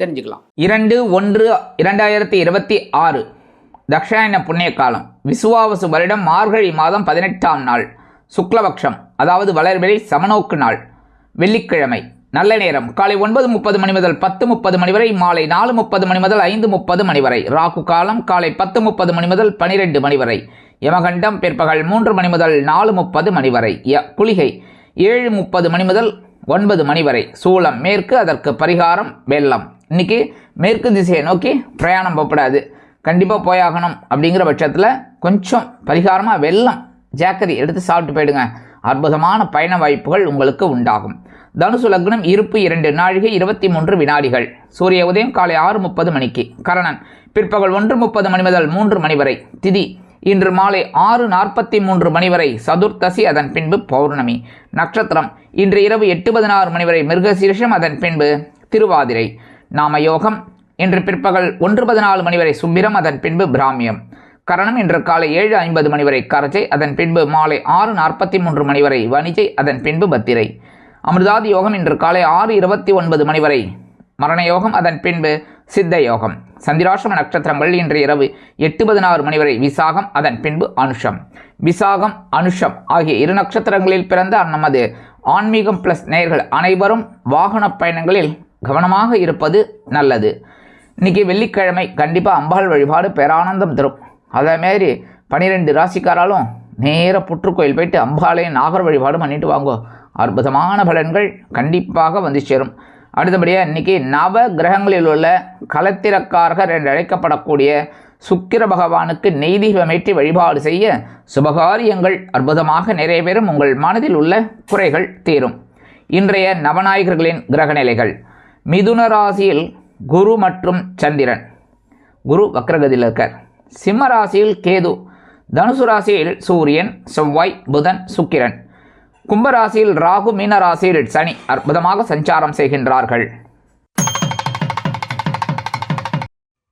தெரிஞ்சுக்கலாம். இரண்டு ஒன்று இரண்டாயிரத்தி இருபத்தி ஆறு தக்ஷாயன புண்ணிய காலம் விசுவாவசு வருடம் மார்கழி மாதம் பதினெட்டாம் நாள் சுக்லபக்ஷம் அதாவது வளர்வெளி சமநோக்கு நாள் வெள்ளிக்கிழமை நல்ல நேரம் காலை ஒன்பது முப்பது மணி முதல் பத்து முப்பது மணி வரை மாலை நாலு முப்பது மணி முதல் ஐந்து முப்பது மணி வரை ராகு காலம் காலை பத்து முப்பது மணி முதல் பனிரெண்டு மணி வரை யமகண்டம் பிற்பகல் மூன்று மணி முதல் நாலு முப்பது மணி வரை ய குளிகை ஏழு முப்பது மணி முதல் ஒன்பது மணி வரை சூளம் மேற்கு அதற்கு பரிகாரம் வெள்ளம். இன்னைக்கு மேற்கு திசையை நோக்கி பிரயாணம் போகப்படாது. கண்டிப்பாக போயாகணும் அப்படிங்கிற பட்சத்தில் கொஞ்சம் பரிகாரமாக வெள்ளம் ஜாக்கரி எடுத்து சாப்பிட்டு போயிடுங்க. அற்புதமான பயண வாய்ப்புகள் உங்களுக்கு உண்டாகும். தனுசு லக்னம் இருப்பு இரண்டு நாழிகை இருபத்தி மூன்று வினாடிகள். சூரிய உதயம் காலை ஆறு முப்பது மணிக்கு. கரணன் பிற்பகல் ஒன்று முப்பது மணி முதல் மூன்று மணி வரை. திதி இன்று மாலை ஆறு நாற்பத்தி மூன்று மணி வரை. சதுர்த்தசி அதன் பின்பு பௌர்ணமி. நட்சத்திரம் இன்று இரவு எட்டு பதினாறு மணி வரை. மிருகசீரிஷம் அதன் பின்பு திருவாதிரை. நாம யோகம் இன்று பிற்பகல் ஒன்று பதினாலு மணி வரை சுப்பிரம் அதன் பின்பு பிராமியம். கரணம் இன்று காலை ஏழு ஐம்பது மணி வரை கரஜை அதன் பின்பு மாலை ஆறு நாற்பத்தி மூன்று மணி வரை வணிஜை அதன் பின்பு பத்திரை. அமிர்தாதி யோகம் இன்று காலை ஆறு இருபத்தி ஒன்பது மணி வரை மரண யோகம் அதன் பின்பு சித்த யோகம் சந்திராசிரம நட்சத்திரங்கள் இன்று இரவு எட்டு பதினாறு மணி வரை விசாகம் அதன் பின்பு அனுஷம். விசாகம் அனுஷம் ஆகிய இரு நட்சத்திரங்களில் பிறந்த நமது ஆன்மீகம் பிளஸ் நேயர்கள் அனைவரும் வாகன பயணங்களில் கவனமாக இருப்பது நல்லது. இன்னைக்கு வெள்ளிக்கிழமை கண்டிப்பாக அம்பாள் வழிபாடு பேரானந்தம் தரும். அதேமாரி பனிரெண்டு ராசிக்காராலும் நேர புற்றுக்கோயில் போயிட்டு அம்பாளையும் நாகர் வழிபாடு பண்ணிட்டு வாங்கோ. அற்புதமான பலன்கள் கண்டிப்பாக வந்து சேரும். அடுத்தபடியாக இன்றைக்கி நவ கிரகங்களில் உள்ள கலத்திரக்காரகர் என்று அழைக்கப்படக்கூடிய சுக்கிர பகவானுக்கு நெய்தீபமேற்றி வழிபாடு செய்ய சுபகாரியங்கள் அற்புதமாக நிறைவேறும். உங்கள் மனதில் உள்ள குறைகள் தீரும். இன்றைய நவநாயகர்களின் கிரகநிலைகள். மிதுன ராசியில் குரு மற்றும் சந்திரன். குரு வக்ரகதியில் இருக்கார். சிம்ம ராசியில் கேது. தனுசு ராசியில் சூரியன் செவ்வாய் புதன் சுக்கிரன். கும்பராசியில் ராகு மீன ராசியில் சனி அற்புதமாக சஞ்சாரம் செய்கின்றார்கள்.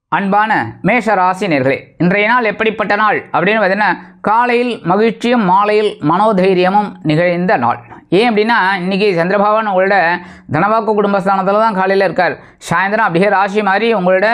அன்பான மேஷ ராசினியர்களே இன்றைய நாள் எப்படிப்பட்ட நாள்? அப்படின்னு பார்த்தீங்கன்னா காலையில் மகிழ்ச்சியும் மாலையில் மனோதைரியமும் நிகழ்ந்த நாள். ஏன் அப்படின்னா இன்றைக்கி சந்திரபகவான் உங்களோட தனவாக்கு குடும்பஸ்தானத்தில் தான் காலையில் இருக்கார். சாயந்தரம் அப்படியே ராசி மாதிரி உங்களோட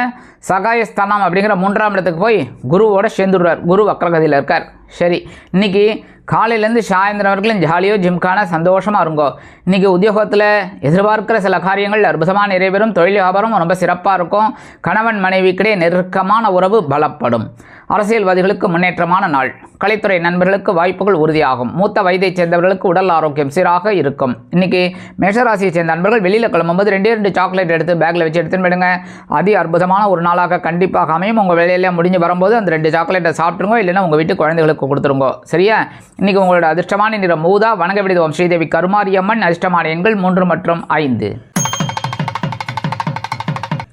சகாயஸ்தானம் அப்படிங்கிற மூன்றாம் இடத்துக்கு போய் குருவோட சேர்ந்துடுறார். குரு வக்ரகதியில் இருக்கார். சரி இன்றைக்கி காலையிலேருந்து சாயந்தரம் வரைக்கும் ஜாலியோ ஜிம்கான சந்தோஷமாக இருங்கோ. இன்றைக்கி உத்தியோகத்தில் எதிர்பார்க்கிற சில காரியங்கள் அற்புதமாக நிறைவேறும் தொழில் வியாபாரம் ரொம்ப சிறப்பாக இருக்கும். கணவன் மனைவிக்கிடையே நெருக்கமான உறவு பலப்படும். அரசியல்வாதிகளுக்கு முன்னேற்றமான நாள். கலைத்துறை நண்பர்களுக்கு வாய்ப்புகள் உறுதியாகும். மூத்த வயதைச் சேர்ந்தவர்களுக்கு உடல் ஆரோக்கியம் சீராக இருக்கும். இன்னைக்கு மேஷராசியை சேர்ந்த நண்பர்கள் வெளியில் கிளம்பும்போது ரெண்டே ரெண்டு சாக்லேட் எடுத்து பேக்கில் வச்சு எடுத்துன்னு போயிடுங்க. அதி அற்புதமான ஒரு நாளாக கண்டிப்பாக அமையும். உங்கள் வேலையில முடிஞ்சு வரும்போது அந்த ரெண்டு சாக்லேட்டை சாப்பிட்ருங்க இல்லைன்னா உங்கள் வீட்டு குழந்தைகளுக்கு கொடுத்துருங்க. சரியா? இன்னைக்கு உங்களோட அதிர்ஷ்டமான நிறம் மூதா வணங்க விடுதோம் ஸ்ரீதேவி கருமாரியம்மன் அதிர்ஷ்டமான எண்கள் மூன்று மற்றும் ஐந்து.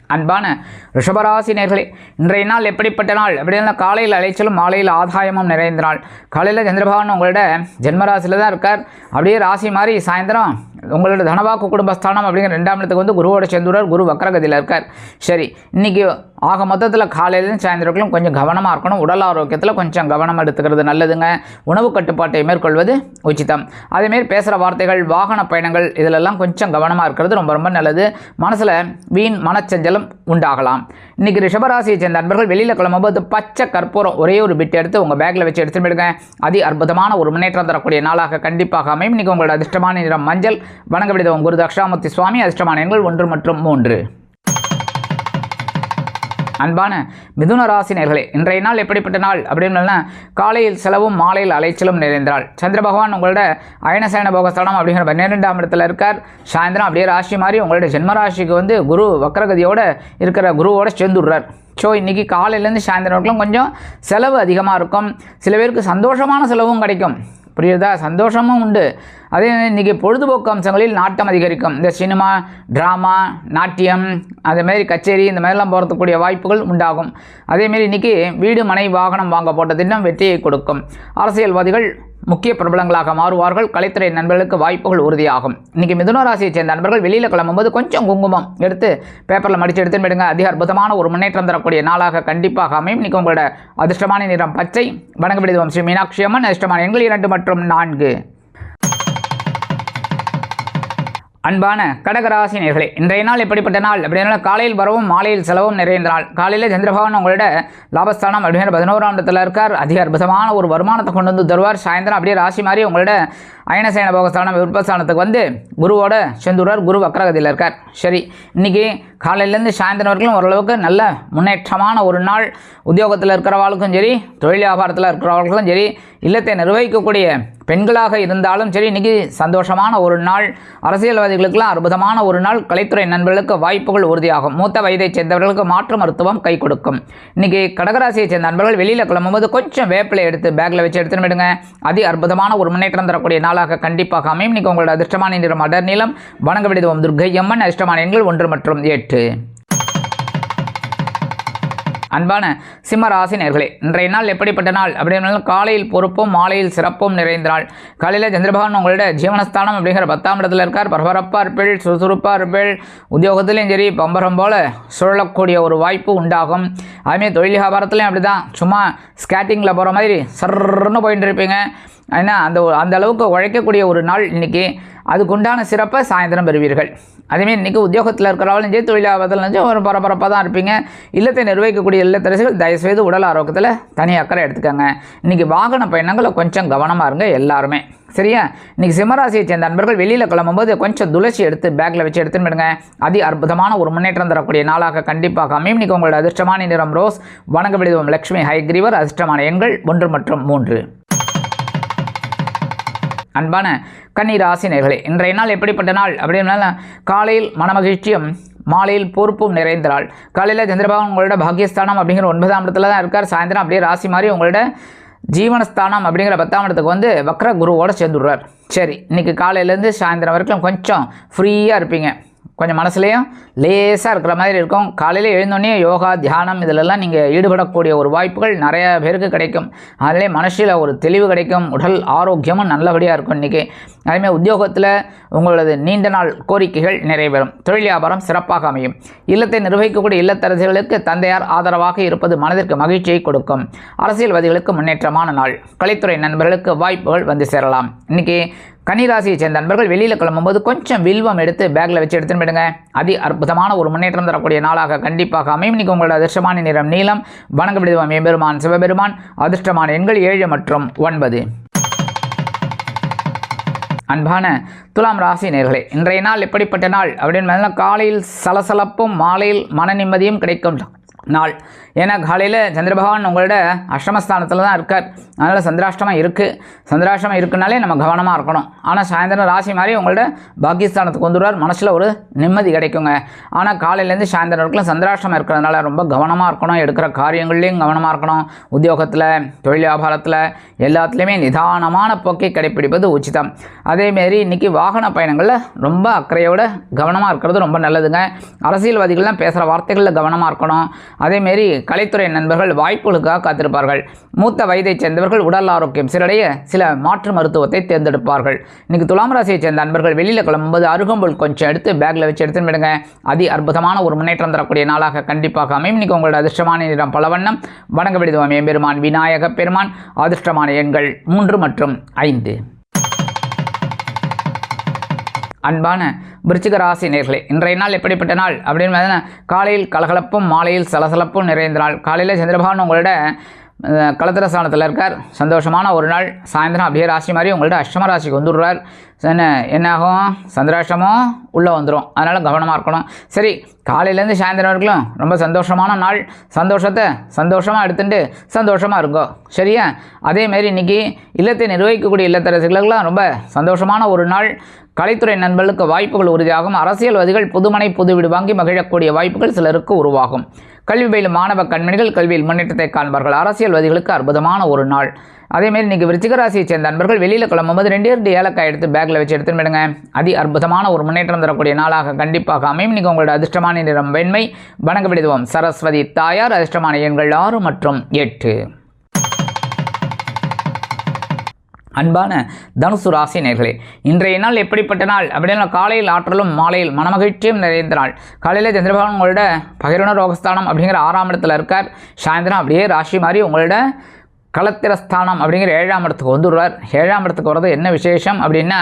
அன்பான ரிஷபராசி நேர்களே இன்றைய நாள் எப்படிப்பட்ட நாள்? அப்படின்னா காலையில் அலைச்சலும் மாலையில் ஆதாயமும் நிறைந்த நாள். காலையில் சந்திரபகவான் உங்களோட ஜென்மராசியில் தான் இருக்கார். அப்படியே ராசி மாதிரி சாயந்தரம் உங்களோட தனவாக்கு குடும்பஸ்தானம் அப்படிங்கிற ரெண்டாம் இடத்துக்கு வந்து குருவோட சேர்ந்துடுறார் குரு வக்கரகதியில் இருக்கார். சரி இன்னைக்கு ஆக மொத்தத்தில் காலையிலேருந்து சாயந்தரங்களும் கொஞ்சம் கவனமாக இருக்கணும். உடல் ஆரோக்கியத்தில் கொஞ்சம் கவனம் எடுத்துக்கிறது நல்லதுங்க. உணவு கட்டுப்பாட்டை மேற்கொள்வது உச்சிதம். அதேமாரி பேசுகிற வார்த்தைகள் வாகன பயணங்கள் இதிலெல்லாம் கொஞ்சம் கவனமாக இருக்கிறது ரொம்ப ரொம்ப நல்லது. மனசில் வீண் மனச்சஞ்சலம் உண்டாகலாம். இன்றைக்கி ரிஷபராசியை சேர்ந்த நண்பர்கள் வெளியில் கிளம்பும்போது பச்சை கற்பூரம் ஒரே ஒரு பிட் எடுத்து உங்கள் பேக்கில் வச்சு எடுத்துகிட்டு போயிடுங்க. அதி அற்புதமான ஒரு முன்னேற்றம் தரக்கூடிய நாளாக கண்டிப்பாக அமையும். இன்றைக்கி உங்களோட அதிர்ஷ்டமான நிறம் மஞ்சள். வணங்க விடுதவம் குரு தக்ஷாமூர்த்தி சுவாமி அதிர்ஷ்டமான ஒன்று மற்றும் மூன்று. அன்பான மிதுன ராசி நேர்களே இன்றைய நாள் எப்படிப்பட்ட நாள்? அப்படின்னு காலையில் செலவும் மாலையில் அலைச்சலும் நிறைந்தாள் சந்திர பகவான் உங்களோட அயனசயன போகஸ்தானம் அப்படிங்கிற பன்னிரெண்டாம் இடத்துல இருக்கார். சாயந்தரம் அப்படியே ராசி மாதிரி உங்களோட ஜென்மராசிக்கு வந்து குரு வக்கரகதியோட இருக்கிற குருவோட சேர்ந்துடுறார். ஸோ இன்றைக்கி காலையிலேருந்து சாயந்தரம் வரைக்கும் கொஞ்சம் செலவு அதிகமாக இருக்கும். சில பேருக்கு சந்தோஷமான செலவும் கிடைக்கும். புரியுதா? சந்தோஷமும் உண்டு. அதே இன்றைக்கி பொழுதுபோக்கு அம்சங்களில் நாட்டம் அதிகரிக்கும். இந்த சினிமா ட்ராமா நாட்டியம் அதேமாரி கச்சேரி இந்த மாதிரிலாம் போகிறதுக்கூடிய வாய்ப்புகள் உண்டாகும். அதேமாரி இன்றைக்கி வீடு மனை வாகனம் வாங்க போட்ட திட்டம் வெற்றியை கொடுக்கும். அரசியல்வாதிகள் முக்கிய பிரபலங்களாக மாறுவார்கள். கலைத்துறை நண்பர்களுக்கு வாய்ப்புகள் உறுதியாகும். இன்றைக்கி மிதுன ராசியை சேர்ந்த நண்பர்கள் வெளியில் கிளம்பும்போது கொஞ்சம் குங்குமம் எடுத்து பேப்பரில் மடித்து எடுத்து விடுங்க அதிக அற்புதமான ஒரு முன்னேற்றம் தரக்கூடிய நாளாக கண்டிப்பாக அமையும். இன்றைக்கி உங்களோட அதிர்ஷ்டமான நிறம் பச்சை. வணங்க விடுதம் ஸ்ரீ மீனாட்சி அம்மன். அதிர்ஷ்டமான எண்கள் இரண்டு மற்றும் நான்கு. அன்பான கடகராசி நேர்களே இன்றைய நாள் எப்படிப்பட்ட நாள்? அப்படின்னா காலையில் வரவும் மாலையில் செலவும் நிறைந்த நாள். காலையில் சந்திரபகவான் உங்களோட லாபஸ்தானம் அப்படிங்கிற பதினோராம் இடத்துல இருக்கார். அதிக அற்புதமான ஒரு வருமானத்தை கொண்டு வந்து தருவார். சாயந்தரம் அப்படியே ராசி மாதிரி உங்களோட அயனசேன போகஸ்தானம் விருப்பஸ்தானத்துக்கு வந்து குருவோட செந்துறார் குரு வக்கரகதியில் இருக்கார். சரி இன்றைக்கி காலையிலேருந்து சாயந்தரம் வரைக்கும் ஓரளவுக்கு நல்ல முன்னேற்றமான ஒரு நாள். உத்தியோகத்தில் இருக்கிறவாளுக்கும் சரி தொழில் வியாபாரத்தில் இருக்கிறவர்களுக்கும் சரி இல்லத்தை நிர்வகிக்கக்கூடிய பெண்களாக இருந்தாலும் சரி இன்றைக்கி சந்தோஷமான ஒரு நாள். அரசியல்வாதிகளுக்கெல்லாம் அற்புதமான ஒரு நாள். கலைத்துறை நண்பர்களுக்கு வாய்ப்புகள் உறுதியாகும். மூத்த வயதைச் சேர்ந்தவர்களுக்கு மாற்று மருத்துவம் கை கொடுக்கும். இன்றைக்கி கடகராசியைச் சேர்ந்த நண்பர்கள் வெளியில் கிளம்பும்போது கொஞ்சம் வேப்பிலை எடுத்து பேக்கில் வச்சு எடுத்துன்னு விடுங்க அதி அற்புதமான ஒரு முன்னேற்றம் தரக்கூடிய நாளாக கண்டிப்பாக அமையும். இன்றைக்கி உங்களோட அதிர்ஷ்டமான நிறம் அடர் நீளம். வணங்க விடுவோம் துர்கை அம்மன் அதிர்ஷ்டமான எண்கள் ஒன்று மற்றும் எட்டு. அன்பான சிம்ம ராசி நேர்களே இன்றைய நாள் எப்படிப்பட்ட நாள்? அப்படின்னாலும் காலையில் பொறுப்பும் மாலையில் சிறப்பும் நிறைந்த நாள். காலையில் சந்திரபகவான் உங்களோட ஜீவனஸ்தானம் அப்படிங்கிற பத்தாம் இடத்துல இருக்கார். பரபரப்பாக இருப்பேள் சுறுசுறுப்பாக இருப்பேள். உத்தியோகத்துலேயும் சரி பம்பரம் போல் சுழலக்கூடிய ஒரு வாய்ப்பு உண்டாகும். அதுமாதிரி தொழில் வியாபாரத்துலேயும் அப்படி தான் சும்மா ஸ்கேட்டிங்கில் போகிற மாதிரி சர்ன்னு போயிட்டு இருப்பீங்க. ஏன்னா அந்த அந்த அளவுக்கு உழைக்கக்கூடிய ஒரு நாள் இன்றைக்கி அதுக்குண்டான சிறப்பை சாயந்தரம் பெறுவீர்கள். அதேமாரி இன்றைக்கி உத்தியோகத்தில் இருக்கிறவங்களும் சரி தொழிலாளத்தில் நினச்சி ஒரு பரபரப்பாக தான் இருப்பீங்க. இல்லத்தை நிர்வகிக்கக்கூடிய இல்லத்தரசிகள் தயவுசெய்து உடல் ஆரோக்கியத்தில் தனி அக்கறை எடுத்துக்கோங்க. இன்றைக்கி வாகன பயணங்களை கொஞ்சம் கவனமாக இருங்க எல்லாருமே. சரியா? இன்றைக்கி சிம்மராசியை சேர்ந்த நண்பர்கள் வெளியில் கிளம்பும்போது கொஞ்சம் துளசி எடுத்து பேக்கில் வச்சு எடுத்துன்னு விடுங்க அதி அற்புதமான ஒரு முன்னேற்றம் தரக்கூடிய நாளாக கண்டிப்பாக அமையும். இன்றைக்கி உங்களோட அதிர்ஷ்டமான நிறம் ரோஸ் வணங்க விடுவோம் லட்சுமி ஹைக்ரீவர் அதிர்ஷ்டமான எண்கள் ஒன்று மற்றும் மூன்று. அன்பான கன்னி நேர்களே இன்றைய நாள் எப்படிப்பட்ட நாள்? அப்படின்னா காலையில் மனமகிழ்ச்சியும் மாலையில் பொறுப்பும் நிறைந்த நாள். காலையில் சந்திரபாபு உங்களோட பாகியஸ்தானம் அப்படிங்கிற ஒன்பதாம் இடத்துல தான் இருக்கார். சாயந்தரம் அப்படியே ராசி மாதிரி உங்களோட ஜீவனஸ்தானம் அப்படிங்கிற பத்தாம் இடத்துக்கு வந்து வக்ர குருவோடு சேர்ந்துடுறார். சரி இன்றைக்கி காலையிலேருந்து சாயந்தரம் வரைக்கும் கொஞ்சம் ஃப்ரீயாக இருப்பீங்க. கொஞ்சம் மனசுலேயும் லேசாக இருக்கிற மாதிரி இருக்கும். காலையில் எழுந்தோடனே யோகா தியானம் இதிலெல்லாம் நீங்கள் ஈடுபடக்கூடிய ஒரு வாய்ப்புகள் நிறைய பேருக்கு கிடைக்கும். அதிலே மனசில் ஒரு தெளிவு கிடைக்கும். உடல் ஆரோக்கியமும் நல்லபடியாக இருக்கும் இன்றைக்கி அதேமாதிரி உத்தியோகத்தில் உங்களது நீண்ட நாள் கோரிக்கைகள் நிறைவேறும். தொழில் வியாபாரம் சிறப்பாக அமையும். இல்லத்தை நிர்வகிக்கக்கூடிய இல்லத்தரசிகளுக்கு தந்தையார் ஆதரவாக இருப்பது மனதிற்கு மகிழ்ச்சியை கொடுக்கும். அரசியல்வாதிகளுக்கு முன்னேற்றமான நாள். கலைத்துறை நண்பர்களுக்கு வாய்ப்புகள் வந்து சேரலாம். இன்றைக்கி கன்னிராசியை சேர்ந்த நண்பர்கள் வெளியில் கிளம்பும்போது கொஞ்சம் வில்வம் எடுத்து பேக்கில் வச்சு எடுத்துன்னு போயிடுங்க. அதி அற்புதமான ஒரு முன்னேற்றம் தரக்கூடிய நாளாக கண்டிப்பாக அமையும். இன்னைக்கு உங்களோட அதிர்ஷ்டமான நிறம் நீளம் வணங்க விடுவோம் எம்பெருமான் சிவபெருமான். அதிர்ஷ்டமான எண்கள் ஏழு மற்றும் ஒன்பது. அன்பான துலாம் ராசி நேர்களே இன்றைய நாள் எப்படிப்பட்ட நாள்? அப்படின்னு காலையில் சலசலப்பும் மாலையில் மன நிம்மதியும் கிடைக்கும். நாள். ஏன்னா காலையில் சந்திர பகவான் உங்களோட அஷ்டமஸ்தானத்தில் தான் இருக்கார். அதனால் சந்திராஷ்டமம் இருக்குது சந்திராஷ்டமம் இருக்குனாலே நம்ம கவனமாக இருக்கணும். ஆனால் சாயந்தரம் ராசி மாதிரி உங்களோட பாகிஸ்தானத்துக்கு வந்துடுவார். மனசில் ஒரு நிம்மதி கிடைக்குங்க. ஆனால் காலையிலேருந்து சாயந்தரம் வரைக்கும் சந்திராஷ்டமம் இருக்கிறதுனால ரொம்ப கவனமாக இருக்கணும். எடுக்கிற காரியங்கள்லேயும் கவனமாக இருக்கணும். உத்தியோகத்தில் தொழில் வியாபாரத்தில் எல்லாத்துலேயுமே நிதானமான போக்கை கடைப்பிடிப்பது உச்சிதம். அதேமாரி இன்றைக்கி வாகன பயணங்களில் ரொம்ப அக்கறையோடு கவனமாக இருக்கிறது ரொம்ப நல்லதுங்க. அரசியல்வாதிகள்லாம் பேசுகிற வார்த்தைகளில் கவனமாக இருக்கணும். அதேமாரி கலைத்துறை நண்பர்கள் வாய்ப்புகளுக்காக காத்திருப்பார்கள். மூத்த வயதைச் சேர்ந்தவர்கள் உடல் ஆரோக்கியம் சிறடைய சில மாற்று மருத்துவத்தை தேர்ந்தெடுப்பார்கள். இன்னைக்கு துலாம் ராசியைச் சேர்ந்த நண்பர்கள் வெளியில் கிளம்பும்போது அருகம்புல் கொஞ்சம் எடுத்து பேக்கில் வச்சு எடுத்துன்னு விடுங்க அதி அற்புதமான ஒரு முன்னேற்றம் தரக்கூடிய நாளாக கண்டிப்பாக அமையும். இன்னைக்கு உங்களோட அதிர்ஷ்டமான நிறம் பலவண்ணம். வணங்க விடுதுவோம் எம்பெருமான் விநாயக பெருமான். அதிர்ஷ்டமான எண்கள் மூன்று மற்றும் ஐந்து. அன்பான விருச்சிக ராசி நேர்களே இன்றைய நாள் எப்படிப்பட்ட நாள்? அப்படின்னு காலையில் கலகலப்பும் மாலையில் சலசலப்பும் நிறைந்த நாள். காலையில் சந்திரபகவான் உங்களோட கலத்திரஸ்தானத்தில் இருக்கார். சந்தோஷமான ஒரு நாள். சாயந்தரம் அப்படியே ராசி மாதிரி உங்கள்ட்ட அஷ்டம ராசிக்கு வந்துடுறார். என்ன என்னாகும்? சந்திராஷ்டமும் உள்ளே வந்துடும் அதனால் கவனமாக இருக்கணும். சரி காலையிலேருந்து சாயந்தரம் வரைக்கும் ரொம்ப சந்தோஷமான நாள். சந்தோஷத்தை சந்தோஷமாக எடுத்துட்டு சந்தோஷமாக இருங்கோ. சரியா? அதேமாரி இன்றைக்கி இல்லத்தை நிர்வகிக்கக்கூடிய இல்லத்தரசிகளுக்கெல்லாம் ரொம்ப சந்தோஷமான ஒரு நாள். கலைத்துறை நண்பர்களுக்கு வாய்ப்புகள் உறுதியாகும். அரசியல்வாதிகள் புதுமனை புது வீடு வாங்கி மகிழக்கூடிய வாய்ப்புகள் சிலருக்கு உருவாகும். கல்வி பயிலும் மாணவ கண்மணிகள் கல்வியில் முன்னேற்றத்தை காண்பார்கள். அரசியல்வாதிகளுக்கு அற்புதமான ஒரு நாள். அதேமாரி இன்றைக்கி விருச்சிக ராசியை சேர்ந்த நண்பர்கள் வெளியில் கிளம்பும்போது ரெண்டே ரெண்டு ஏலக்காய் எடுத்து பேக்கில் வச்சு எடுத்துன்னு விடுங்க அதி அற்புதமான ஒரு முன்னேற்றம் தரக்கூடிய நாளாக கண்டிப்பாக அமையும். நீங்கள் உங்களோட அதிர்ஷ்டமான நிறம் வெண்மை. வணங்க விடுவோம் சரஸ்வதி தாயார் அதிர்ஷ்டமான எண்கள் ஆறு மற்றும் எட்டு. அன்பான தனுசு ராசி நேர்களே இன்றைய நாள் எப்படிப்பட்ட நாள்? அப்படின்னா காலையில் ஆற்றலும் மாலையில் மனமகிழ்ச்சியும் நிறைந்த நாள். காலையில் சந்திரபகவான் உங்களோட பகிரண ரோகஸ்தானம் அப்படிங்கிற ஆறாம் இடத்துல இருக்கார். சாயந்தரம் அப்படியே ராசி மாதிரி உங்களோட களத்திரஸ்தானம் அப்படிங்கிற ஏழாம் இடத்துக்கு வந்துடுவார். ஏழாம் இடத்துக்கு வர்றது என்ன விசேஷம் அப்படின்னா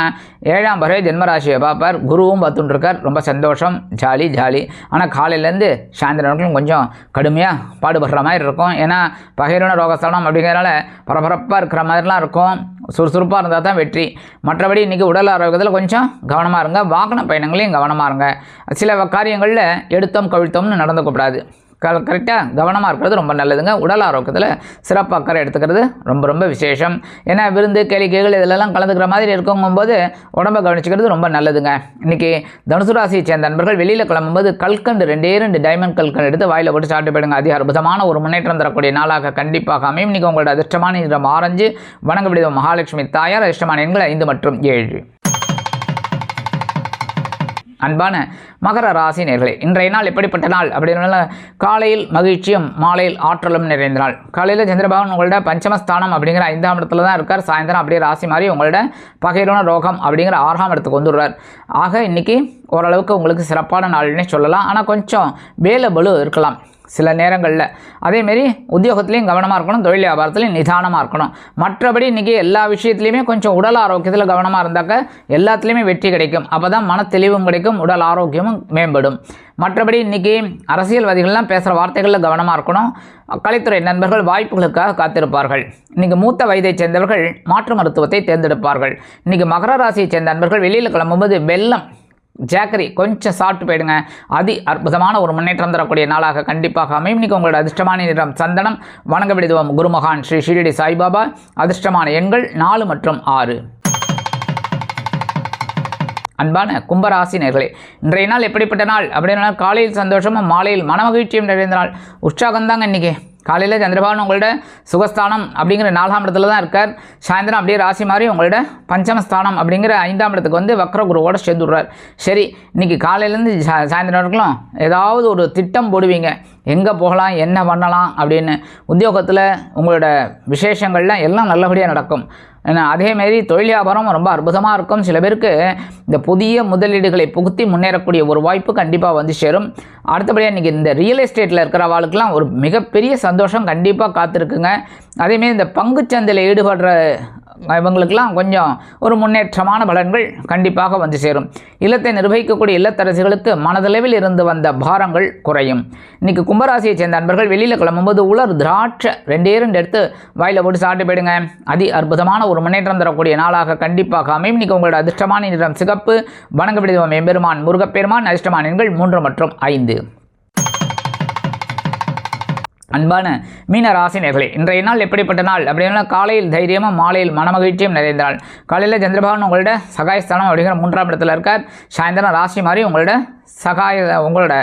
ஏழாம் பறவை ஜென்மராசியை பார்ப்பார். குருவும் பார்த்துட்டுருக்கார் ரொம்ப சந்தோஷம். Jolly jolly. ஆனால் காலையிலேருந்து சாயந்தரம் வரைக்கும் கொஞ்சம் கடுமையாக பாடுபடுற மாதிரி இருக்கும். ஏன்னா பகிரண ரோகஸ்தானம் அப்படிங்கிறனால பரபரப்பாக இருக்கிற மாதிரிலாம் இருக்கும். சுறுசுறுப்பாக இருந்தால் தான் வெற்றி. மற்றபடி இன்றைக்கி உடல் ஆரோக்கியத்தில் கொஞ்சம் கவனமாக இருங்க. வாகன பயணங்களையும் கவனமாக இருங்க. சில காரியங்களில் எடுத்தோம் கவிழ்த்தோம்னு நடந்துக்கூடாது கரெக்டாக கவனமாக இருக்கிறது ரொம்ப நல்லதுங்க. உடல் ஆரோக்கியத்தில் சிறப்பு அக்கறை எடுத்துக்கிறது ரொம்ப ரொம்ப விசேஷம். ஏன்னா விருந்து கேளிக்கைகள் இதிலெல்லாம் கலந்துக்கிற மாதிரி இருக்குங்கும்போது உடம்பை கவனிச்சுக்கிறது ரொம்ப நல்லதுங்க. இன்றைக்கி தனுசு ராசியை சேர்ந்த நண்பர்கள் வெளியில் கிளம்பும்போது கல்கண்டு ரெண்டே ரெண்டு டைமண்ட் கல்கண்டு எடுத்து வாயில் போட்டு சாப்பிட்டு போயிடுங்க. அதிக அற்புதமான ஒரு முன்னேற்றம் தரக்கூடிய நாளாக கண்டிப்பாக அமையும். இன்றைக்கி உங்களோட அதிர்ஷ்டமான நிறம் ஆரஞ்சு வணங்க விடுவோம். மகாலட்சுமி தாயார் அதிர்ஷ்டமான எண்கள் ஐந்து மற்றும் ஏழு. அன்பான மகர ராசி நேர்களே இன்றைய நாள் எப்படிப்பட்ட நாள்? அப்படின்னா காலையில் மகிழ்ச்சியும் மாலையில் ஆற்றலும் நிறைந்த நாள். காலையில் சந்திரபகவான் உங்களோட பஞ்சமஸ்தானம் அப்படிங்கிற ஐந்தாம் இடத்துல தான் இருக்கார். சாயந்தரம் அப்படியே ராசி மாதிரி உங்களோட பகைரான ரோகம் அப்படிங்கிற ஆறாம் இடத்துக்கு வந்துடுறார். ஆக இன்றைக்கி ஓரளவுக்கு உங்களுக்கு சிறப்பான நாள்னே சொல்லலாம். ஆனால் கொஞ்சம் வேலை பலு இருக்கலாம். சில நேரங்களில். அதேமாரி உத்தியோகத்துலேயும் கவனமாக இருக்கணும் தொழில் வியாபாரத்துலையும் நிதானமாக இருக்கணும். மற்றபடி இன்றைக்கி எல்லா விஷயத்துலையுமே கொஞ்சம் உடல் ஆரோக்கியத்தில் கவனமாக இருந்தாக்க எல்லாத்துலேயுமே வெற்றி கிடைக்கும். அப்போ தான் மன தெளிவும் கிடைக்கும் உடல் ஆரோக்கியமும் மேம்படும். மற்றபடி இன்றைக்கி அரசியல்வாதிகள்லாம் பேசுகிற வார்த்தைகளில் கவனமாக இருக்கணும். கலைத்துறை நண்பர்கள் வாய்ப்புகளுக்காக காத்திருப்பார்கள். இன்றைக்கி மூத்த வயதைச் சேர்ந்தவர்கள் மாற்று மருத்துவத்தை தேர்ந்தெடுப்பார்கள். இன்றைக்கி மகர ராசியைச் சேர்ந்த நண்பர்கள் வெளியில் கிளம்பும்போது வெள்ளம் ஜாக்கரி கொஞ்சம் சாப்பிட்டு போயிடுங்க. அதி அற்புதமான ஒரு முன்னேற்றம் தரக்கூடிய நாளாக கண்டிப்பாக அமையும். இன்றைக்கி உங்களோட அதிர்ஷ்டமான நிறம் சந்தனம். வணங்க விடுதுவோம் குருமகான் ஸ்ரீ ஷீரடி சாய்பாபா. அதிர்ஷ்டமான எண்கள் நாலு மற்றும் ஆறு. அன்பான கும்பராசி நேர்களே இன்றைய நாள் எப்படிப்பட்ட நாள்? அப்படின்னா காலையில் சந்தோஷமும் மாலையில் மனமகிழ்ச்சியும் நிறைந்த நாள். உற்சாகம்தாங்க இன்றைக்கி காலையில் சந்திரபவன் உங்களோட சுகஸ்தானம் அப்படிங்கிற நாலாம் இடத்துல தான் இருக்கார். சாயந்தரம் அப்படியே ராசி மாதிரி உங்களோட பஞ்சமஸ்தானம் அப்படிங்கிற ஐந்தாம் இடத்துக்கு வந்து வக்ர குருவோட சேர்ந்துடுறார். சரி இன்றைக்கி காலையிலேருந்து சா சாயந்தரம் வரைக்கும் ஏதாவது ஒரு திட்டம் போடுவீங்க. எங்கே போகலாம் என்ன பண்ணலாம் அப்படின்னு உத்தியோகத்தில் உங்களோட விசேஷங்கள்லாம் எல்லாம் நல்லபடியாக நடக்கும். ஏன்னா அதேமாரி தொழில் வியாபாரம் ரொம்ப அற்புதமாக இருக்கும். சில பேருக்கு இந்த புதிய முதலீடுகளை புகுத்தி முன்னேறக்கூடிய ஒரு வாய்ப்பு கண்டிப்பாக வந்து சேரும். அடுத்தபடியாக இன்றைக்கி இந்த ரியல் எஸ்டேட்டில் இருக்கிற வாழ்க்கெலாம் ஒரு மிகப்பெரிய சந்தோஷம் கண்டிப்பாக காத்திருக்குங்க. அதேமாரி இந்த பங்குச்சந்தையில் ஈடுபடுற இவங்களுக்கெல்லாம் கொஞ்சம் ஒரு முன்னேற்றமான பலன்கள் கண்டிப்பாக வந்து சேரும். இல்லத்தை நிர்வகிக்கக்கூடிய இல்லத்தரசிகளுக்கு மனதளவில் இருந்து வந்த பாரங்கள் குறையும். இன்றைக்கி கும்பராசியை சேர்ந்த நண்பர்கள் வெளியில் கிளம்பும்போது உலர் திராட்சை ரெண்டே ரெண்டு எடுத்து வாயில் போட்டு சாப்பிட்டு போயிடுங்க. அதி அற்புதமான ஒரு முன்னேற்றம் தரக்கூடிய நாளாக கண்டிப்பாக அமையும். இன்றைக்கி உங்களோட அதிர்ஷ்டமான நிறம் சிகப்பு. வணங்க விடுவோம் எம்பெருமான் முருகப்பெருமான் அதிர்ஷ்டமான எண்கள் மூன்று மற்றும் ஐந்து. அன்பான மீன ராசினியர்களே இன்றைய நாள் எப்படிப்பட்ட நாள்? அப்படின்னா காலையில் தைரியமும் மாலையில் மனமகிழ்ச்சியும் நிறைந்த நாள் காலையில் சந்திரபகவான் உங்களோட சகாயஸ்தானம் அப்படிங்கிற மூன்றாம் இடத்துல இருக்கார். சாயந்தரம் ராசி மாதிரி உங்களோட சகாய உங்களோட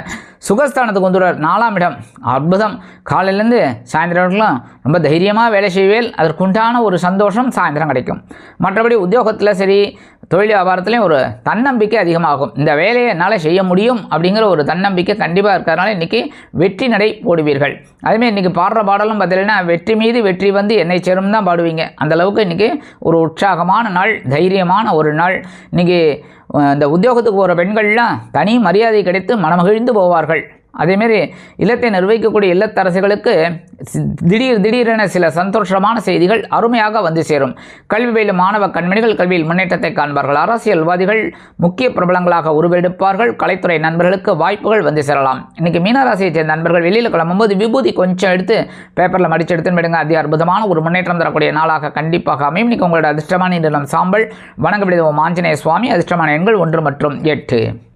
சுகஸ்தானத்துக்கு வந்துடுவார். நாலாம் இடம். அற்புதம். காலையிலேருந்து சாயந்தரம் வரைக்கும் ரொம்ப தைரியமாக வேலை செய்வேல். அதற்குண்டான ஒரு சந்தோஷம் சாயந்தரம் கிடைக்கும். மற்றபடி உத்தியோகத்தில் சரி தொழில் வியாபாரத்துலேயும் ஒரு தன்னம்பிக்கை அதிகமாகும். இந்த வேலையை என்னால் செய்ய முடியும் அப்படிங்கிற ஒரு தன்னம்பிக்கை கண்டிப்பாக இருக்கிறதுனால இன்றைக்கி வெற்றி நடை போடுவீர்கள். அதுமாரி இன்றைக்கி பாடுற பாடலும் பார்த்தீங்கன்னா வெற்றி மீது வெற்றி வந்து என்னை சேரும் தான் பாடுவீங்க. அந்த அளவுக்கு இன்றைக்கி ஒரு உற்சாகமான நாள் தைரியமான ஒரு நாள். இன்றைக்கி இந்த உத்தியோகத்துக்கு போகிற பெண்கள்லாம் தனி மரியாதை கிடைத்து மனமகிழ்ந்து போவார்கள். அதேமாரி இல்லத்தை நிர்வகிக்கக்கூடிய இல்லத்தரசிகளுக்கு திடீர் திடீரென சில சந்தோஷமான செய்திகள் அருமையாக வந்து சேரும். கல்வி பயிலும் மாணவ கண்மணிகள் கல்வியில் முன்னேற்றத்தை காண்பார்கள். அரசியல்வாதிகள் முக்கிய பிரபலங்களாக உருவெடுப்பார்கள். கலைத்துறை நண்பர்களுக்கு வாய்ப்புகள் வந்து சேரலாம். இன்னைக்கு மீனராசியைச் சேர்ந்த நண்பர்கள் வெளியில் கிளம்பும்போது விபூதி கொஞ்சம் எடுத்து பேப்பரில் மடிச்சு எடுத்துன்னு விடுங்க அதி அற்புதமான ஒரு முன்னேற்றம் தரக்கூடிய நாளாக கண்டிப்பாக அமையும். இன்னைக்கு உங்களோட அதிர்ஷ்டமான நிலம் சாம்பல். வணங்க ஆஞ்சநேய சுவாமி. அதிர்ஷ்டமான எண்கள் ஒன்று மற்றும் எட்டு.